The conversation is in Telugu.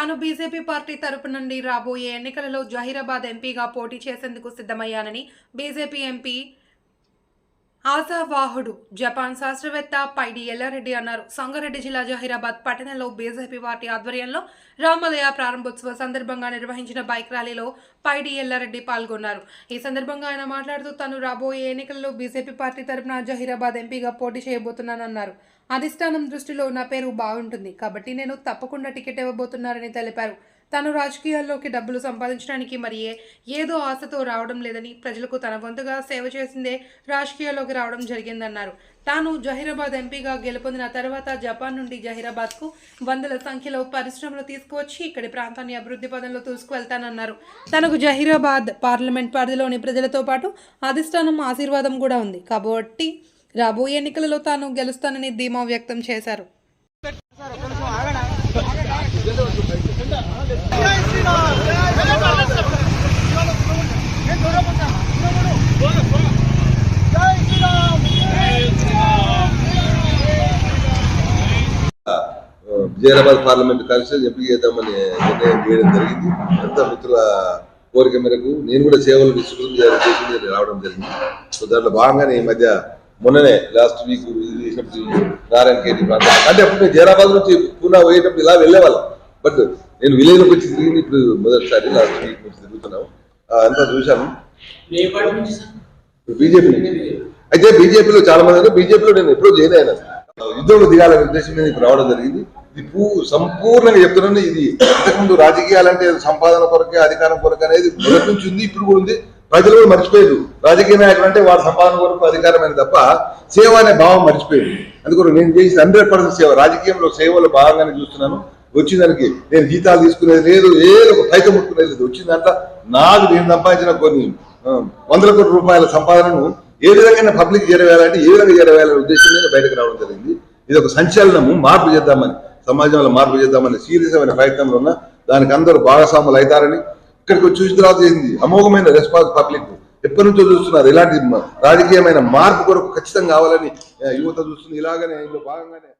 తాను బీజేపీ పార్టీ తరపు నుండి రాబోయే ఎన్నికలలో జహీరాబాద్ ఎంపీగా పోటీ చేసేందుకు సిద్ధమయ్యానని బీజేపీ ఎంపీ ఆశావాహుడు జపాన్ శాస్త్రవేత్త పైడి ఎల్లారెడ్డి అన్నారు. సంగారెడ్డి జిల్లా జహీరాబాద్ పట్టణంలో బీజేపీ పార్టీ ఆధ్వర్యంలో రామోదయ ప్రారంభోత్సవ సందర్భంగా నిర్వహించిన బైక్ ర్యాలీలో పైడి ఎల్లారెడ్డి పాల్గొన్నారు. ఈ సందర్భంగా ఆయన మాట్లాడుతూ తాను రాబోయే ఎన్నికల్లో బీజేపీ పార్టీ తరపున జహీరాబాద్ ఎంపీగా పోటీ చేయబోతున్నానన్నారు. అధిష్టానం దృష్టిలో నా పేరు బాగుంటుంది. కాబట్టి నేను తప్పకుండా టికెట్ ఇవ్వబోతున్నారని తెలిపారు. తాను రాజకీయాల్లోకి డబ్బులు సంపాదించడానికి మరి ఏ- ఏదో ఆశతో రావడం లేదని ప్రజలకు తన వంతుగా సేవ చేసిందే రాజకీయాల్లోకి రావడం జరిగిందన్నారు. తాను జహీరాబాద్ ఎంపీగా గెలుపొందిన తర్వాత జపాన్ నుండి జహీరాబాద్కు వందల సంఖ్యలో పరిశ్రమలు తీసుకువచ్చి ఇక్కడి ప్రాంతాన్ని అభివృద్ధి పదంలో తీసుకువెళ్తానన్నారు. తనకు జహీరాబాద్ పార్లమెంట్ పరిధిలోని ప్రజలతో పాటు అధిష్టానం ఆశీర్వాదం కూడా ఉంది. కాబట్టి రాబోయే ఎన్నికలలో తాను గెలుస్తానని ధీమా వ్యక్తం చేశారు. విజయనగర్ పార్లమెంట్ కాన్స్టిట్యూషన్ ఎంపిక చేద్దామని నిర్ణయం చేయడం జరిగింది. అంత మిత్రుల కోరిక మేరకు నేను కూడా సేవలు విస్తృతం చేయాలని రావడం జరిగింది. సో దాంట్లో భాగంగానే ఈ మధ్య మొన్ననే లాస్ట్ వీక్ చేసినప్పుడు నారాయణ కేటీ ప్రాంతం. అంటే అప్పుడు నేను జైరాబాద్ నుంచి పూనా పోయేటప్పుడు ఇలా వెళ్ళేవాళ్ళం. బట్ నేను విలేజ్లోకి వచ్చి తిరిగింది ఇప్పుడు మొదటిసారి లాస్ట్ వీక్ నుంచి తిరుగుతున్నాం అంతా చూశాను బీజేపీ అయితే బీజేపీలో చాలా మంది ఉన్నారు. బీజేపీలో నేను ఎప్పుడూ జాయిన్ అయినా యుద్ధంలో దిగాలనే ఉద్దేశం మీద ఇప్పుడు రావడం జరిగింది. ఇది పూ సంపూర్ణంగా చెప్తున్నాను. ఇది ఇంతకుముందు రాజకీయాలంటే సంపాదన కొరకే అధికారం కొరకు అనేది మొదటి నుంచి ఉంది ఇప్పుడు కూడా ఉంది. ప్రజలు కూడా మర్చిపోయారు రాజకీయ నాయకులు అంటే వారి సంపాదన కొరకు అధికారమైన తప్ప సేవ అనే భావం మర్చిపోయారు అందుకని నేను చేసి హండ్రెడ్ పర్సెంట్ సేవ రాజకీయంలో సేవలో భాగంగానే చూస్తున్నాను. వచ్చిన దానికి నేను జీతాలు తీసుకునేది లేదు ఏదో ఒక పైక ముట్టుకునేది లేదు. వచ్చిన దాంట్లో నాకు నేను సంపాదించిన కొన్ని వందల కోట్ల రూపాయల సంపాదనను ఏ విధంగా పబ్లిక్ చేరవేయాలంటే ఏ విధంగా చేరవేయాలనే ఉద్దేశం మీద బయటకు రావడం జరిగింది. ఇది ఒక సంచలనము మార్పు చేద్దామని సమాజంలో మార్పు చేద్దామని సీరియస్ అయిన ప్రయత్నంలో ఉన్న దానికి అందరూ భాగస్వాములు అవుతారని ఇక్కడికి వచ్చి చూసిన తర్వాత ఏంది? అమోఘమైన రెస్పాన్స్ పబ్లిక్. ఎప్పటి నుంచో చూస్తున్నారు ఇలాంటి రాజకీయమైన మార్పు కొరకు ఖచ్చితంగా కావాలని యువత చూస్తుంది. ఇలాగనే ఇందులో భాగంగానే